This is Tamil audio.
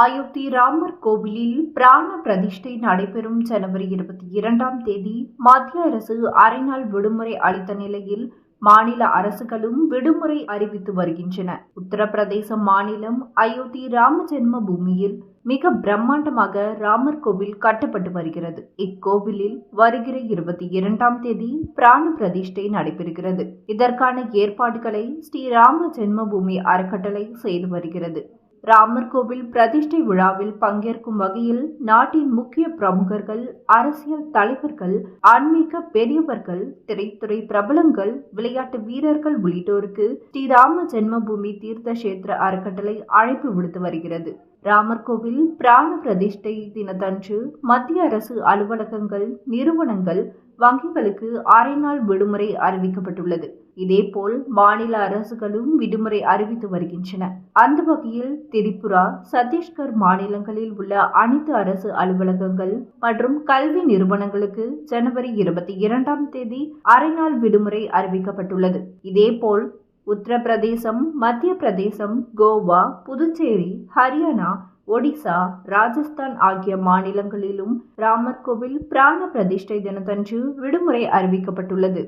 அயோத்தி ராமர் கோவிலில் பிராண பிரதிஷ்டை நடைபெறும் ஜனவரி இருபத்தி இரண்டாம் தேதி மத்திய அரசு அரைநாள் விடுமுறை அளித்த நிலையில் மாநில அரசுகளும் விடுமுறை அறிவித்து வருகின்றன. உத்தரப்பிரதேச மாநிலம் அயோத்தி ராம ஜென்ம பூமியில் மிக பிரம்மாண்டமாக ராமர் கோவில் கட்டப்பட்டு வருகிறது. இக்கோவிலில் வருகிற இருபத்தி இரண்டாம் தேதி பிராண பிரதிஷ்டை நடைபெறுகிறது. இதற்கான ஏற்பாடுகளை ஸ்ரீராம ஜென்மபூமி அறக்கட்டளை செய்து வருகிறது. ராமர் கோவில் பிரதிஷ்டை விழாவில் பங்கேற்கும் வகையில் நாட்டின் முக்கிய பிரமுகர்கள் அரசியல் தலைவர்கள் ஆன்மீக பெரியவர்கள் திரைத்துறை பிரபலங்கள் விளையாட்டு வீரர்கள் உள்ளிட்டோருக்கு ஸ்ரீராம ஜென்மபூமி தீர்த்த கஷேத்திர அறக்கட்டளை அழைப்பு விடுத்து வருகிறது. ராமர் கோவில் பிராண பிரதிஷ்டை தினத்தன்று மத்திய அரசு அலுவலகங்கள் நிறுவனங்கள் வங்கிகளுக்கு அரை நாள் விடுமுறை அறிவிக்கப்பட்டுள்ளது. இதேபோல் மாநில அரசுகளும் விடுமுறை அறிவித்து வருகின்றன. அந்த வகையில் திரிபுரா சத்தீஸ்கர் மாநிலங்களில் உள்ள அனைத்து அரசு அலுவலகங்கள் மற்றும் கல்வி நிறுவனங்களுக்கு ஜனவரி இருபத்தி இரண்டாம் தேதி அரை நாள் விடுமுறை அறிவிக்கப்பட்டுள்ளது. இதேபோல் உத்தரப்பிரதேசம் மத்திய பிரதேசம் கோவா புதுச்சேரி ஹரியானா ஒடிசா ராஜஸ்தான் ஆகிய மாநிலங்களிலும் ராமர் கோவில் பிராண பிரதிஷ்டை தினத்தன்று விடுமுறை அறிவிக்கப்பட்டுள்ளது.